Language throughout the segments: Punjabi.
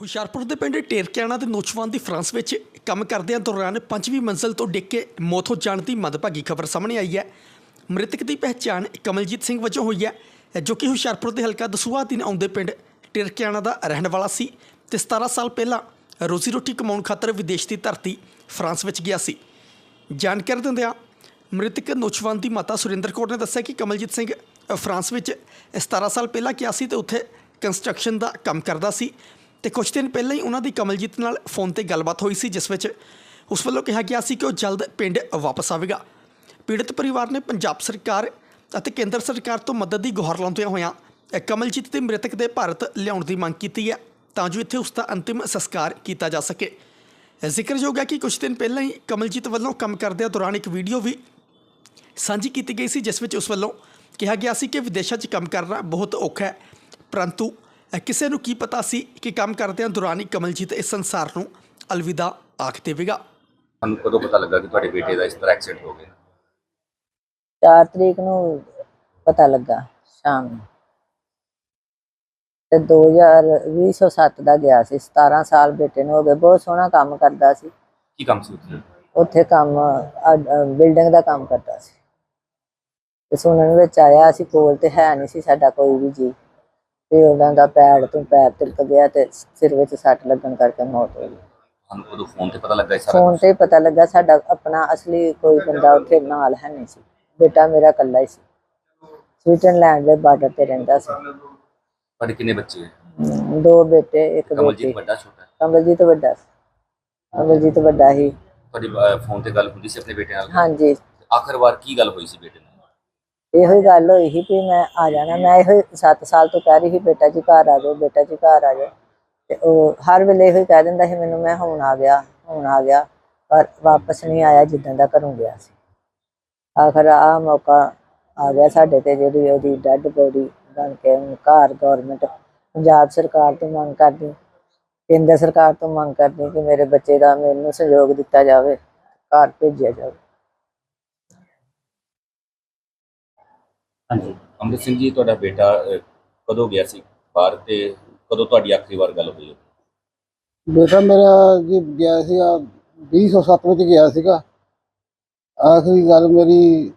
ਹੁਸ਼ਿਆਰਪੁਰ ਦੇ ਪਿੰਡ ਟੇਰਕਿਆਣਾ ਦੇ ਨੌਜਵਾਨ ਦੀ ਫਰਾਂਸ ਵਿੱਚ ਕੰਮ ਕਰਦਿਆਂ ਦੌਰਾਨ ਪੰਜਵੀਂ ਮੰਜ਼ਲ ਤੋਂ ਡਿੱਗ ਕੇ ਮੌਤ ਹੋ ਜਾਣ ਦੀ ਮੰਦਭਾਗੀ ਖਬਰ ਸਾਹਮਣੇ ਆਈ ਹੈ। ਮ੍ਰਿਤਕ ਦੀ ਪਹਿਚਾਣ ਕਮਲਜੀਤ ਸਿੰਘ ਵਜੋਂ ਹੋਈ ਹੈ, ਜੋ ਕਿ ਹੁਸ਼ਿਆਰਪੁਰ ਦੇ ਹਲਕਾ ਦਸੂਹਾ ਦਿਨ ਆਉਂਦੇ ਪਿੰਡ ਟੇਰਕਿਆਣਾ ਦਾ ਰਹਿਣ ਵਾਲਾ ਸੀ ਤੇ 17 ਸਾਲ ਪਹਿਲਾਂ ਰੋਜ਼ੀ ਰੋਟੀ ਕਮਾਉਣ ਖਾਤਰ ਵਿਦੇਸ਼ ਦੀ ਧਰਤੀ ਫਰਾਂਸ ਵਿੱਚ ਗਿਆ ਸੀ। ਜਾਣਕਾਰੀ ਦਿੰਦਿਆਂ ਮ੍ਰਿਤਕ ਨੌਜਵਾਨ ਦੀ ਮਾਤਾ ਸੁਰਿੰਦਰ ਕੌਰ ਨੇ ਦੱਸਿਆ ਕਿ ਕਮਲਜੀਤ ਸਿੰਘ ਫਰਾਂਸ ਵਿੱਚ 17 ਸਾਲ ਪਹਿਲਾਂ ਗਿਆ ਸੀ ਤੇ ਉੱਥੇ ਕੰਸਟਰਕਸ਼ਨ ਦਾ ਕੰਮ ਕਰਦਾ ਸੀ। ਤੇ ਕੁਝ ਦਿਨ ਪਹਿਲਾਂ ਹੀ ਉਹਨਾਂ ਦੀ ਕਮਲਜੀਤ ਨਾਲ ਫੋਨ ਤੇ ਗੱਲਬਾਤ ਹੋਈ ਸੀ, ਜਿਸ ਵਿੱਚ ਉਸ ਵੱਲੋਂ ਕਿਹਾ ਗਿਆ ਸੀ ਕਿ ਉਹ ਜਲਦ ਪਿੰਡ ਵਾਪਸ ਆਵੇਗਾ। ਪੀੜਤ ਪਰਿਵਾਰ ਨੇ ਪੰਜਾਬ ਸਰਕਾਰ ਅਤੇ ਕੇਂਦਰ ਸਰਕਾਰ ਤੋਂ ਮਦਦ ਦੀ ਗੁਹਾਰ ਲਾਉਂਦਿਆਂ ਹੋਇਆਂ ਕਮਲਜੀਤ ਦੇ ਮ੍ਰਿਤਕ ਦੇ ਭਾਰਤ ਲਿਆਉਣ ਦੀ ਮੰਗ ਕੀਤੀ ਹੈ, ਤਾਂ ਜੋ ਇੱਥੇ ਉਸ ਦਾ ਅੰਤਿਮ ਸੰਸਕਾਰ ਕੀਤਾ ਜਾ ਸਕੇ। ਜ਼ਿਕਰਯੋਗ ਹੈ ਕਿ ਕੁਝ ਦਿਨ ਪਹਿਲਾਂ ਹੀ ਕਮਲਜੀਤ ਵੱਲੋਂ ਕੰਮ ਕਰਦਿਆਂ ਦੌਰਾਨ ਇੱਕ ਵੀਡੀਓ ਵੀ ਸਾਂਝੀ ਕੀਤੀ ਗਈ ਸੀ, ਜਿਸ ਵਿੱਚ ਉਸ ਵੱਲੋਂ ਕਿਹਾ ਗਿਆ ਸੀ ਕਿ ਵਿਦੇਸ਼ਾਂ 'ਚ ਕੰਮ ਕਰਨਾ ਬਹੁਤ ਔਖਾ ਹੈ, ਪਰੰਤੂ ਕਿਸੇ ਨੂੰ ਕੀ ਪਤਾ ਸੀ ਕਿ ਕੰਮ ਕਰਦਿਆਂ ਦੌਰਾਨ ਹੀ ਕਮਲਜੀਤ ਇਸ ਸੰਸਾਰ ਨੂੰ ਅਲਵਿਦਾ ਆਖ ਦੇਵੇਗਾ? ਤੁਹਾਨੂੰ ਕਦੋਂ ਪਤਾ ਲੱਗਾ ਕਿ ਤੁਹਾਡੇ ਬੇਟੇ ਦਾ ਇਸ ਤਰ੍ਹਾਂ ਐਕਸੀਡੈਂਟ ਹੋ ਗਿਆ? 4 ਤਰੀਕ ਨੂੰ ਪਤਾ ਲੱਗਾ ਸ਼ਾਮ ਨੂੰ। ਤੇ 2007 ਦਾ ਗਿਆ ਸੀ 17 ਸਾਲ ਬੇਟੇ ਨੂੰ ਹੋ ਗਏ ਬਹੁਤ ਸੋਹਣਾ ਕੰਮ ਕਰਦਾ ਸੀ। ਕੀ ਕੰਮ ਸੀ ਉੱਥੇ? ਉੱਥੇ ਕੰਮ ਬਿਲਡਿੰਗ ਦਾ ਕੰਮ ਕਰਦਾ ਸੀ। ਤੇ ਸੁਣਨ ਵਿੱਚ ਆਇਆ ਸੀ ਕੋਲ ਤੇ ਹੈ ਨਹੀਂ ਸੀ ਸਾਡਾ ਕੋਈ ਵੀ ਜੀ। ਤੇ ਉਹਨਾਂ ਦਾ ਪੈਰ ਤੋਂ ਪੈਰ ਤਿਲਕ ਗਿਆ ਤੇ ਸਿਰ ਵਿੱਚ ਸੱਟ ਲੱਗਣ ਕਰਕੇ ਮੌਤ ਹੋ ਗਈ। ਤੁਹਾਨੂੰ ਫੋਨ ਤੇ ਪਤਾ ਲੱਗਾ ਇਹ ਸਾਰਾ ਫੋਨ ਤੇ ਹੀ ਪਤਾ ਲੱਗਾ ਸਾਡਾ ਆਪਣਾ ਅਸਲੀ ਕੋਈ ਬੰਦਾ ਉੱਥੇ ਨਾਲ ਹੈ ਨਹੀਂ ਸੀ। ਬੇਟਾ ਮੇਰਾ ਇਕੱਲਾ ਹੀ ਸੀ। ਸਵਿਟਜ਼ਰਲੈਂਡ ਦੇ ਬਾਰਡਰ ਤੇ ਰਹਿੰਦਾ ਸੀ। ਤੁਹਾਡੇ ਕਿੰਨੇ ਬੱਚੇ ਹੈ ਹਮ, ਦੋ ਬੇਟੇ ਇੱਕ ਬੇਟੀ। ਵੱਡਾ ਛੋਟਾ? ਹੈ? ਕਮਲਜੀਤ ਵੱਡਾ ਸੀ। ਕਮਲਜੀਤ ਵੱਡਾ ਹੀ। ਤੁਹਾਡੀ ਫੋਨ ਤੇ ਗੱਲ ਹੁੰਦੀ ਸੀ ਆਪਣੇ ਬੇਟੇ ਨਾਲ? ਹਾਂਜੀ। ਆਖਰ ਵਾਰ ਕੀ ਗੱਲ ਹੋਈ ਸੀ ਬੇਟੇ ਨਾਲ? ਇਹੋ ਹੀ ਗੱਲ ਹੋਈ ਸੀ ਵੀ ਮੈਂ ਆ ਜਾਣਾ। ਮੈਂ ਇਹੋ 7 ਸਾਲ ਤੋਂ ਕਹਿ ਰਹੀ ਸੀ, ਬੇਟਾ ਜੀ ਘਰ ਆ ਜਾਓ, ਬੇਟਾ ਜੀ ਘਰ ਆ ਜਾਓ। ਤੇ ਉਹ ਹਰ ਵੇਲੇ ਇਹੋ ਹੀ ਕਹਿ ਦਿੰਦਾ ਸੀ ਮੈਨੂੰ, ਮੈਂ ਹੁਣ ਆ ਗਿਆ, ਹੁਣ ਆ ਗਿਆ, ਪਰ ਵਾਪਸ ਨਹੀਂ ਆਇਆ ਜਿੱਦਾਂ ਦਾ ਘਰੋਂ ਗਿਆ ਸੀ। ਆਖਰ ਆ ਮੌਕਾ ਆ ਗਿਆ ਸਾਡੇ ਤੇ ਜਿਹੜੀ ਉਹਦੀ ਡੈੱਡ ਬੋਡੀ ਬਣ ਕੇ ਹੁਣ ਘਰ ਗਵਰਨਮੈਂਟ ਪੰਜਾਬ ਸਰਕਾਰ ਤੋਂ ਮੰਗ ਕਰਦੀ, ਕੇਂਦਰ ਸਰਕਾਰ ਤੋਂ ਮੰਗ ਕਰਦੀ ਕਿ ਮੇਰੇ ਬੱਚੇ ਦਾ ਮੈਨੂੰ ਸਹਿਯੋਗ ਦਿੱਤਾ ਜਾਵੇ, ਘਰ ਭੇਜਿਆ ਜਾਵੇ। ਹਾਂਜੀ। ਅਮਰਿਤ ਸਿੰਘ ਜੀ ਤੁਹਾਡਾ ਬੇਟਾ ਅਹ, ਕਦੋਂ ਗਿਆ ਸੀ ਬਾਹਰ ਤੇ ਕਦੋਂ ਤੁਹਾਡੀ ਆਖਰੀ ਵਾਰ ਗੱਲ ਹੋਈ? ਬੇਟਾ ਮੇਰਾ ਜੀ ਗਿਆ ਸੀਗਾ 2007 ਵਿੱਚ ਗਿਆ ਸੀਗਾ। ਆਖਰੀ ਗੱਲ ਮੇਰੀ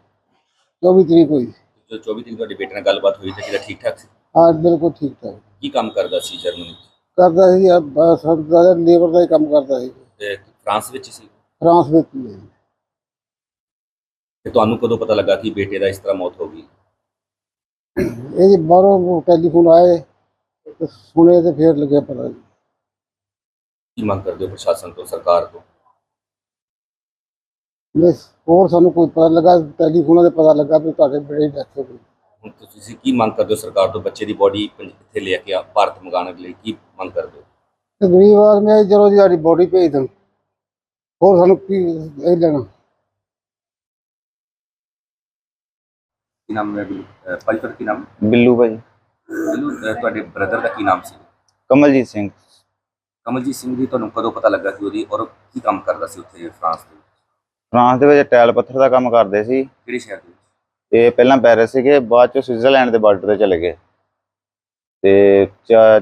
24 ਤਰੀਕ ਹੋਈ। ਜੋ 24 ਤਰੀਕ ਤੁਹਾਡੇ ਬੇਟੇ ਨਾਲ ਗੱਲਬਾਤ ਹੋਈ ਤੇ ਕਿਹਦਾ ਠੀਕ ਠਾਕ ਸੀ? ਹਾਂ ਬਿਲਕੁਲ ਠੀਕ ਠਾਕ ਕੀ ਕੰਮ ਕਰਦਾ ਸੀ ਜਰਮਨੀ 'ਚ? ਕਰਦਾ ਸੀ ਆ ਬਸ ਦਾ ਲੇਬਰ ਦਾ ਹੀ ਕੰਮ ਕਰਦਾ ਸੀ। ਤੇ ਫਰਾਂਸ ਵਿੱਚ ਸੀ? ਫਰਾਂਸ ਵਿੱਚ ਹੀ। ਹੈ ਜੀ। ਤੇ ਤੁਹਾਨੂੰ ਕਦੋਂ ਪਤਾ ਲੱਗਾ ਕਿ ਬੇਟੇ ਦਾ ਇਸ ਤਰ੍ਹਾਂ ਮੌਤ ਹੋ ਗਈ? ਇਹ ਜੀ ਬਾਹਰੋਂ ਟੈਲੀਫੋਨ ਆਏ ਤੇ ਸੁਣੇ ਤੇ ਫੇਰ ਲੱਗਿਆ ਪਤਾ ਜੀ। ਕੀ ਮੰਗ ਕਰਦੇ ਹੋ ਪ੍ਰਸ਼ਾਸਨ ਤੋਂ ਸਰਕਾਰ ਤੋਂ? ਬਸ ਹੋਰ ਸਾਨੂੰ ਕੋਈ ਪਤਾ ਲੱਗਾ ਟੈਲੀਫੋਨਾਂ ਤੇ ਪਤਾ ਲੱਗਾ ਵੀ ਤੁਹਾਡੇ ਬੇੜੇ ਦੀ ਡੈਥ ਹੋ ਗਈ। ਹੁਣ ਤੁਸੀਂ ਕੀ ਮੰਗ ਕਰਦੇ ਹੋ ਸਰਕਾਰ ਤੋਂ ਬੱਚੇ ਦੀ ਬੋਡੀ ਇੱਥੇ ਲੈ ਕੇ ਆ ਭਾਰਤ ਮੰਗਾਉਣ ਲਈ ਕੀ ਮੰਗ ਕਰਦੇ ਹੋ? ਤੇ ਗਰੀਬ ਆਦਮੀ ਆ ਚਲੋ ਜੀ ਸਾਡੀ ਬੋਡੀ ਭੇਜ ਦੇਣ। ਹੋਰ ਸਾਨੂੰ ਕੀ ਇਹ ਲੈਣਾ? ਕੀ ਨਾਮ ਹੈ ਭਾਈ ਤੁਹਾਡਾ ਕੀ ਨਾਮ? ਬਿੱਲੂ ਭਾਈ। ਬਿੱਲੂ ਅਹ ਤੁਹਾਡੇ ਬ੍ਰਦਰ ਦਾ ਕੀ ਨਾਮ ਸੀ? ਕਮਲਜੀਤ ਸਿੰਘ। ਕਮਲਜੀਤ ਸਿੰਘ ਜੀ ਤੁਹਾਨੂੰ ਕਦੋਂ ਪਤਾ ਲੱਗਾ ਕਿ ਉਹਦੀ ਔਰ ਕੀ ਕੰਮ ਕਰਦਾ ਸੀ ਉੱਥੇ ਫਰਾਂਸ ਦੇ ਵਿੱਚ? ਫਰਾਂਸ ਦੇ ਵਿੱਚ ਟੈਲ ਪੱਥਰ ਦਾ ਕੰਮ ਕਰਦੇ ਸੀ। ਕਿਹੜੇ ਸ਼ਹਿਰ ਦੇ ਵਿੱਚ? ਇਹ ਪਹਿਲਾਂ ਪੈਰਿਸ ਸੀਗੇ ਬਾਅਦ ਚ ਸਵਿਟਜ਼ਰਲੈਂਡ ਦੇ ਬਾਰਡਰ ਤੇ ਚਲੇ ਗਏ। ਤੇ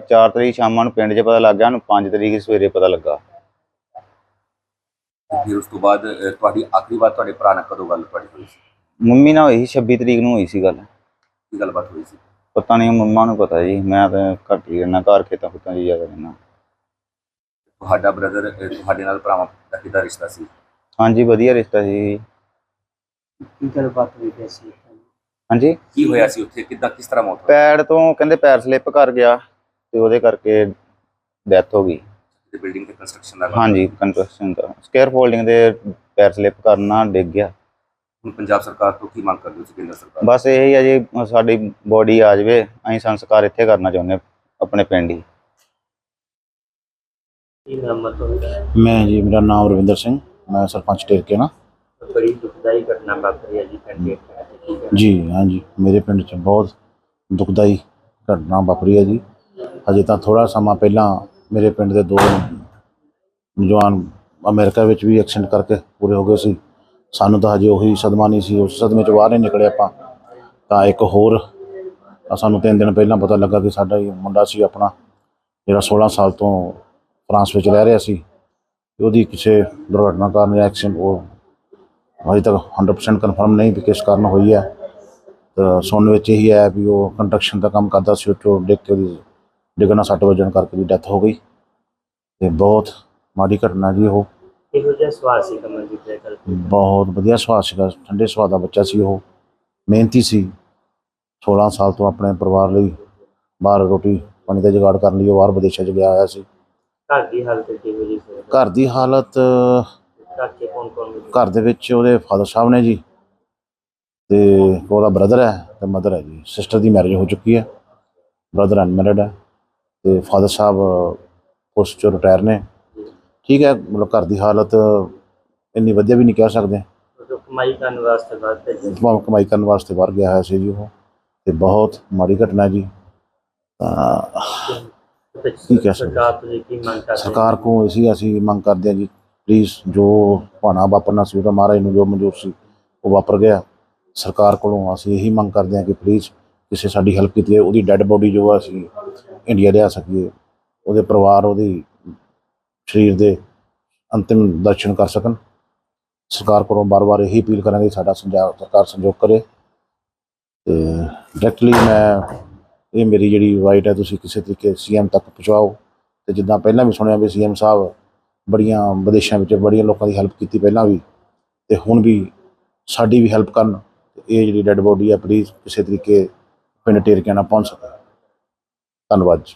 4 ਤਰੀਕ ਸ਼ਾਮਾਂ ਨੂੰ ਪਿੰਡ 'ਚ ਪਤਾ ਲੱਗ ਗਿਆ ਉਹਨੂੰ 5 ਤਰੀਕ ਸਵੇਰੇ ਪਤਾ ਲੱਗਾ। ਤੇ ਫਿਰ ਉਸ ਤੋਂ ਬਾਅਦ ਅਹ, ਤੁਹਾਡੀ ਆਖਰੀ ਵਾਰ ਤੁਹਾਡੇ ਭਰਾ ਨਾਲ ਕਦੋਂ ਗੱਲ ਹੋਈ ਸੀ? ਮੰਮੀ ਨਾਲ ਹੋਈ ਸੀ 26 ਤਰੀਕ ਨੂੰ ਹੋਈ ਸੀ ਗੱਲ। ਕੀ ਗੱਲਬਾਤ ਹੋਈ ਸੀ? ਪਤਾ ਨਹੀਂ ਮੰਮਾ ਨੂੰ ਪਤਾ ਜੀ ਮੈਂ ਤਾਂ ਘੱਟ ਹੀ ਰਹਿਣਾ ਘਰ ਖੇਤਾਂ ਖੁੱਤਾਂ 'ਚ ਜ਼ਿਆਦਾ ਰਹਿਣਾ। ਤੁਹਾਡਾ ਬ੍ਰਦਰ ਤੁਹਾਡੇ ਨਾਲ ਭਰਾਵਾਂ ਦਾ ਕਿਹਦਾ ਰਿਸ਼ਤਾ ਸੀ? ਹਾਂਜੀ ਵਧੀਆ ਰਿਸ਼ਤਾ ਸੀ। ਕੀ ਗੱਲਬਾਤ ਹੋਈ ਸੀ? ਹਾਂਜੀ? ਕੀ ਹੋਇਆ ਸੀ ਉੱਥੇ? ਕਿੱਦਾਂ ਕਿਸ ਤਰ੍ਹਾਂ ਮੌਤ ਹੋਈ? ਪੈੜ ਤੋਂ ਕਹਿੰਦੇ ਪੈਰ ਸਲਿੱਪ ਕਰ ਗਿਆ ਤੇ ਉਹਦੇ ਕਰਕੇ ਡੈਥ ਹੋ ਗਈ। ਤੇ ਬਿਲਡਿੰਗ ਤੇ ਕੰਸਟਰਕਸ਼ਨ ਦਾ। ਹਾਂਜੀ ਕੰਸਟਰਕਸ਼ਨ ਦਾ। ਸਕੇਅਰ ਫੋਲਡਿੰਗ ਦੇ ਪੈਰ ਸਲਿੱਪ ਕਰਨਾ ਡਿੱਗ ਗਿਆ। ਹੁਣ ਪੰਜਾਬ ਸਰਕਾਰ ਤੋਂ ਕੀ ਮੰਗ ਕਰਦੇ ਹੋ ਤੁਸੀਂ ਕੇਂਦਰ ਸਰਕਾਰ ਬਸ ਇਹ ਹੀ ਆ ਜੀ ਸਾਡੀ ਬੋਡੀ ਆ ਜਾਵੇ ਅਸੀਂ ਸੰਸਕਾਰ ਇੱਥੇ ਕਰਨਾ ਚਾਹੁੰਦੇ ਹਾਂ, ਆਪਣੇ ਪਿੰਡ ਹੀ। ਮੈਂ ਜੀ ਮੇਰਾ ਨਾਮ ਰਵਿੰਦਰ ਸਿੰਘ ਮੈਂ ਸਰਪੰਚ ਟੇਰਕੇ ਨਾ। ਬੜੀ ਦੁਖਦਾਈ ਘਟਨਾ ਵਾਪਰੀ ਹੈ ਜੀ ਪਿੰਡ ਹੈ ਜੀ ਹਾਂਜੀ ਮੇਰੇ ਪਿੰਡ 'ਚ ਬਹੁਤ ਦੁਖਦਾਈ ਘਟਨਾ ਵਾਪਰੀ ਹੈ ਜੀ। ਹਜੇ ਤਾਂ ਥੋੜਾ ਸਮਾਂ ਪਹਿਲਾਂ ਮੇਰੇ ਪਿੰਡ ਦੇ ਦੋ ਨੌਜਵਾਨ ਅਮਰੀਕਾ ਵਿੱਚ ਵੀ ਐਕਸੀਡੈਂਟ ਕਰਕੇ ਪੂਰੇ ਹੋ ਗਏ ਸੀ। ਸਾਨੂੰ ਤਾਂ ਹਜੇ ਉਹੀ ਸਦਮਾ ਨਹੀਂ ਸੀ, ਉਸ ਸਦਮੇ 'ਚ ਬਾਹਰ ਨਹੀਂ ਨਿਕਲੇ ਆਪਾਂ। ਤਾਂ ਇੱਕ ਹੋਰ ਸਾਨੂੰ ਤਿੰਨ ਦਿਨ ਪਹਿਲਾਂ ਪਤਾ ਲੱਗਾ ਕਿ ਸਾਡਾ ਹੀ ਮੁੰਡਾ ਸੀ ਆਪਣਾ, ਜਿਹੜਾ 16 ਸਾਲ ਤੋਂ ਫਰਾਂਸ ਵਿੱਚ ਰਹਿ ਰਿਹਾ ਸੀ। ਉਹਦੀ ਕਿਸੇ ਦੁਰਘਟਨਾ ਕਾਰਨ ਐਕਸੀਡੈਂਟ ਉਹ ਅਜੇ ਤੱਕ 100% ਕਨਫਰਮ ਨਹੀਂ ਵੀ ਕਿਸ ਕਾਰਨ ਹੋਈ ਹੈ। ਤਾਂ ਸੁਣਨ ਵਿੱਚ ਇਹੀ ਆਇਆ ਵੀ ਉਹ ਕੰਸਟਰਕਸ਼ਨ ਦਾ ਕੰਮ ਕਰਦਾ ਸੀ ਉਹ 'ਚੋਂ ਡਿੱਗ ਕੇ ਉਹਦੀ ਡਿੱਗਣਾ ਸੱਟ ਵਜਣ ਕਰਕੇ ਦੀ ਡੈਥ ਹੋ ਗਈ। ਤੇ ਬਹੁਤ ਮਾੜੀ ਘਟਨਾ ਜੀ ਉਹ। ਇਹੋ ਜਿਹਾ ਸਵਾਲ ਸੀ ਕਮਲਜੀਤ ਦੇ ਗੱਲ ਬਹੁਤ ਵਧੀਆ ਸੁਭਾਅ ਸੀਗਾ ਠੰਡੇ ਸੁਭਾਅ ਦਾ ਬੱਚਾ ਸੀ ਉਹ। ਮਿਹਨਤੀ ਸੀ। 16 ਸਾਲ ਤੋਂ ਆਪਣੇ ਪਰਿਵਾਰ ਲਈ ਬਾਹਰ ਰੋਟੀ ਪਾਣੀ ਦਾ ਜੁਗਾੜ ਕਰਨ ਲਈ ਉਹ ਬਾਹਰ ਵਿਦੇਸ਼ਾਂ 'ਚ ਗਿਆ ਹੋਇਆ ਸੀ। ਘਰ ਦੀ ਹਾਲਤ ਕਿਹੋ ਜਿਹੀ ਸੀ? ਘਰ ਦੀ ਹਾਲਤ ਚ ਕੌਣ ਕੌਣ? ਘਰ ਦੇ ਵਿੱਚ ਉਹਦੇ ਫਾਦਰ ਸਾਹਿਬ ਨੇ ਜੀ ਤੇ ਉਹਦਾ ਬ੍ਰਦਰ ਹੈ ਤੇ ਮਦਰ ਹੈ ਜੀ। ਸਿਸਟਰ ਦੀ ਮੈਰਿਜ ਹੋ ਚੁੱਕੀ ਹੈ। ਬ੍ਰਦਰ ਅਨਮੈਰਿਡ ਹੈ ਤੇ ਫਾਦਰ ਸਾਹਿਬ ਪੋਸਟ ਚੋਂ ਰਿਟਾਇਰ ਨੇ। ਠੀਕ ਹੈ ਮਤਲਬ ਘਰ ਦੀ ਹਾਲਤ ਇੰਨੀ ਵਧੀਆ ਵੀ ਨਹੀਂ ਕਹਿ ਸਕਦੇ। ਜੋ ਕਮਾਈ ਕਰਨ ਵਾਸਤੇ ਬਾਅਦ ਭੇਜਿਆ। ਭਾਵੇਂ ਕਮਾਈ ਕਰਨ ਵਾਸਤੇ ਬਾਹਰ ਗਿਆ ਹੋਇਆ ਸੀ ਜੀ ਉਹ। ਤੇ ਬਹੁਤ ਮਾੜੀ ਘਟਨਾ ਜੀ। ਤਾਂ ਤੇ ਠੀਕ ਹੈ ਸਰ। ਸਰਕਾਰ ਤੋਂ ਕੀ ਮੰਗ ਕਰਦੇ? ਸਰਕਾਰ ਕੋਲ ਅਸੀਂ ਅਸੀਂ ਮੰਗ ਕਰਦੇ ਹਾਂ ਜੀ ਪਲੀਜ਼ ਜੋ ਭਾਣਾ ਵਾਪਰਨਾ ਸੀ ਉਹ ਤਾਂ ਮਹਾਰਾਜ ਨੂੰ ਜੋ ਮਨਜ਼ੂਰ ਸੀ ਉਹ ਵਾਪਰ ਗਿਆ। ਸਰਕਾਰ ਕੋਲੋਂ ਅਸੀਂ ਇਹੀ ਮੰਗ ਕਰਦੇ ਹਾਂ ਕਿ ਪਲੀਜ਼ ਕਿਸੇ ਸਾਡੀ ਹੈਲਪ ਕੀਤੀ ਹੈ ਉਹਦੀ ਡੈੱਡ ਬੋਡੀ ਜੋ ਆ ਅਸੀਂ ਇੰਡੀਆ ਲਿਆ ਸਕੀਏ। ਉਹਦੇ ਪਰਿਵਾਰ ਉਹਦੀ ਸਰੀਰ ਦੇ ਅੰਤਿਮ ਦਰਸ਼ਨ ਕਰ ਸਕਣ। ਸਰਕਾਰ ਕੋਲੋਂ ਬਾਰ-ਬਾਰ ਇਹੀ ਅਪੀਲ ਕਰਾਂਗੇ, ਸਾਡਾ ਸੰਜਾ, ਸਰਕਾਰ ਸੰਯੋਗ ਕਰੇ। ਤੇ ਡਾਇਰੈਕਟਲੀ ਮੈਂ ਇਹ ਮੇਰੀ ਜਿਹੜੀ ਰਾਈਟ ਹੈ, ਤੁਸੀਂ ਕਿਸੇ ਤਰੀਕੇ ਸੀਐਮ ਤੱਕ ਪਹੁੰਚਾਓ। ਤੇ ਜਿੱਦਾਂ ਪਹਿਲਾਂ ਵੀ ਸੁਣਿਆ ਵੀ ਸੀਐਮ ਸਾਹਿਬ ਬੜੀਆਂ ਵਿਦੇਸ਼ਾਂ ਵਿੱਚ ਬੜੀਆਂ ਲੋਕਾਂ ਦੀ ਹੈਲਪ ਕੀਤੀ ਪਹਿਲਾਂ ਵੀ, ਤੇ ਹੁਣ ਵੀ ਸਾਡੀ ਵੀ ਹੈਲਪ ਕਰਨ। ਤੇ ਇਹ ਜਿਹੜੀ ਡੈੱਡ ਬੋਡੀ ਹੈ ਪਲੀਜ਼ ਕਿਸੇ ਤਰੀਕੇ ਪਿੰਡ ਟੇਰਕਿਆਣਾ ਪਹੁੰਚ ਸਕੇ। ਧੰਨਵਾਦ ਜੀ।